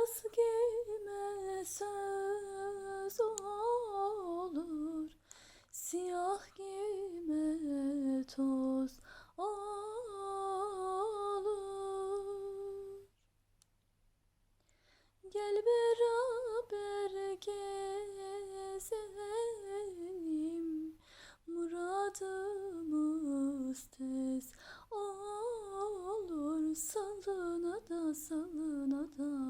Beyaz giyme söz olur. Siyah giyme toz olur. Gel beraber gezelim. Muradımız tez olur. Salına da salına da